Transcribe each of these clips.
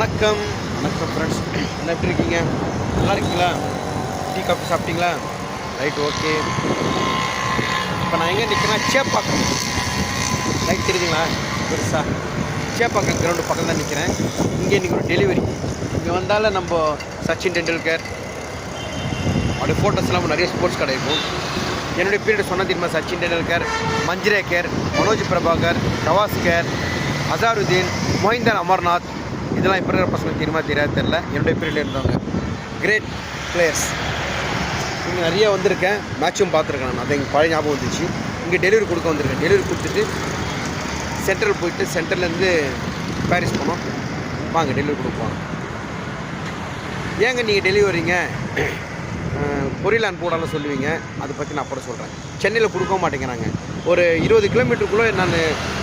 வணக்கம். வணக்கம் ஃப்ரெண்ட்ஸ் என்ன எப்படி இருக்கீங்க? நல்லா இருக்கீங்களா? டீ காஃபி சாப்பிட்டீங்களா? Right okay. இப்போ நான் எங்கே நிற்கிறேன் சேப்பாக்கம். ரைட் தெரியுதுங்களா? பெருசா. சேப்பாக்கம் கிரவுண்டு பக்கம் தான் நிற்கிறேன் இங்கே இன்றைக்கி ஒரு டெலிவரி இங்கே வந்தாலும் நம்ம சச்சின் டெண்டுல்கர். அவருடைய ஃபோட்டோஸ் எல்லாம் நிறைய ஸ்போர்ட்ஸ் கடை இருக்கும் என்னுடைய பீரியட் சொன்ன தெரியுமா? சச்சின் டெண்டுல்கர் மஞ்சிரேக்கர் மனோஜ் பிரபாகர் கவாஸ்கர் அசாருதீன் மொஹிந்தர் அமர்நாத் இதெல்லாம் இப்போ இருக்கிற பசங்களுக்கு தெரியுமா? தெரியாது தெரில என்னுடைய பீரியடில் இருந்தவங்க. கிரேட் பிளேயர்ஸ் இங்கே நிறைய வந்திருக்கேன். மேட்சும் பார்த்துருக்கேன் நான். அது எங்கள் பழைய ஞாபகம் வந்துச்சு. இங்கே டெலிவரி கொடுக்க வந்திருக்கேன். டெலிவரி கொடுத்துட்டு சென்ட்ரல் போயிட்டு சென்டர்லேருந்து பாரிஸ் போனோம். வாங்க டெலிவரி கொடுப்போம் ஏங்க நீங்கள் டெலிவரிங்க பொரியல் அனுப்பிவிடாலும் சொல்லுவீங்க. அதை பற்றி நான் அப்புறம் சொல்கிறேன் சென்னையில் கொடுக்க மாட்டேங்கிறாங்க. ஒரு இருபது கிலோமீட்டருக்குள்ளே நான்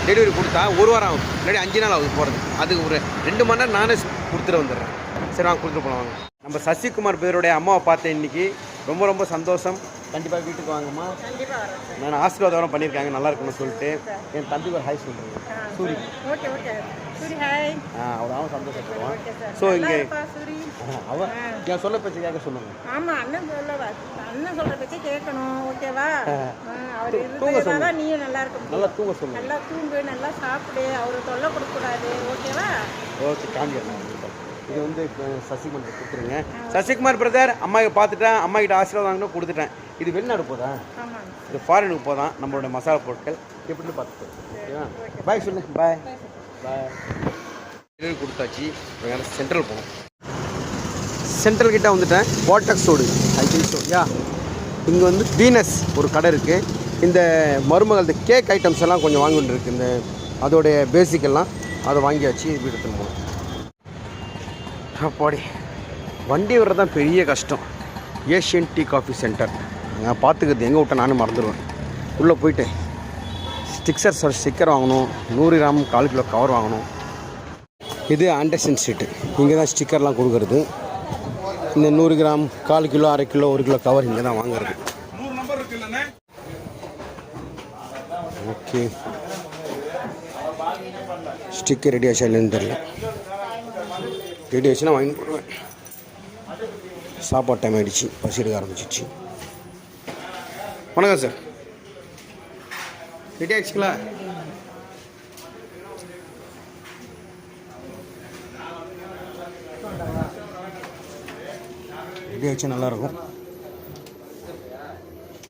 டெலிவரி கொடுத்தா ஒரு வாரம் ஆகும். இல்லாட்டி அஞ்சு நாள் ஆகுது போகிறது அது ஒரு ரெண்டு மணி நேரம் நானே கொடுத்துட்டு வந்துடுறேன். சரி வாங்க கொடுத்துட்டு போகலாம் வாங்க. நம்ம சசிகுமார் பேருடைய அம்மாவை பார்த்தேன் இன்னைக்கு ரொம்ப ரொம்ப சந்தோஷம். கண்டிப்பாக வீட்டுக்கு வாங்கம்மா. நான் ஆசீர்வாதம் பண்ணியிருக்காங்க நல்லா இருக்கணும்னு சொல்லிட்டு என் தம்பி ஒரு ஹாய் சொல்கிறேன் Soori. Okay okay. Soori hi. ஆ அவர் அவன் சந்தோஷப்படுவான் ஸோ இங்கே அவன் என் சொல்ல பேச்சு கேட்க சொல்லுங்க. ஆமா அண்ணன் சொல்லவா அண்ணன் சொல்ற பேச்சே கேட்கணும் ஓகேவா? அவர் தூங்க தான் நீயும் நல்லா இருக்க முடியும். நல்லா தூங்க சொல்லுங்க. நல்லா தூங்கு நல்லா சாப்பிடு அவரு தொல்லை கொடுக்க கூடாது ஓகேவா? ஓகே காமிக்கிறேன் இது வந்து இப்போ சசிகுமார் கொடுத்துருங்க. சசிகுமார் பிரதர் அம்மாவை பார்த்துட்டேன் அம்மா கிட்ட ஆசீர்வாதம் கொடுத்துட்டேன். இது வெளிநாடு போதா? இது ஃபாரினுக்கு போதான் நம்மளோட மசாலா பொருட்கள் எப்படின்னு பார்த்துட்டு ஓகேவா பாய் சொல்லு. பாய் பாய் கொடுத்தாச்சு. வேறு சென்ட்ரல் போகணும். சென்ட்ரல் கிட்ட வந்துட்டேன். வாட்டக்ஸ் road I think so yeah? இங்கே வந்து வீனஸ் ஒரு கடை இருக்குது இந்த மருமகள் இந்த கேக் ஐட்டம்ஸ் எல்லாம் கொஞ்சம் வாங்கிட்டு இருக்கு. இந்த அதோடைய பேசிக் எல்லாம் அதை வாங்கியாச்சு. வீடு எடுத்துன்னு போகணும் அப்பாடி வண்டி வர்றது தான் பெரிய கஷ்டம். Asian tea coffee centre. நான் பார்த்துக்கிறது எங்கே விட்டேன் நானும் மறந்துடுவேன். உள்ளே போயிட்டு சார் ஸ்டிக்கர் வாங்கணும். நூறு கிராம் கால் கிலோ கவர் வாங்கணும். இது ஆண்டர்சன் ஸ்ட்ரீட்டு. இங்கே தான் ஸ்டிக்கர்லாம் கொடுக்குறது. இந்த நூறு கிராம் கால் கிலோ அரை கிலோ ஒரு கிலோ கவர் இங்கே தான் வாங்குறது. ஓகே. ஸ்டிக்கர் ரெடி ஆச்சா இல்லைன்னு தெரியல. ரெடி ஆச்சுன்னா வாங்கி போடுவேன். சாப்பாடு டைம் ஆகிடுச்சு பசி எடுக்க ஆரம்பிச்சிச்சு வணக்கம் சார் ரெடி ஆயிடுச்சுங்களா? ரெடி ஆயிடுச்சா? நல்லாயிருக்கும்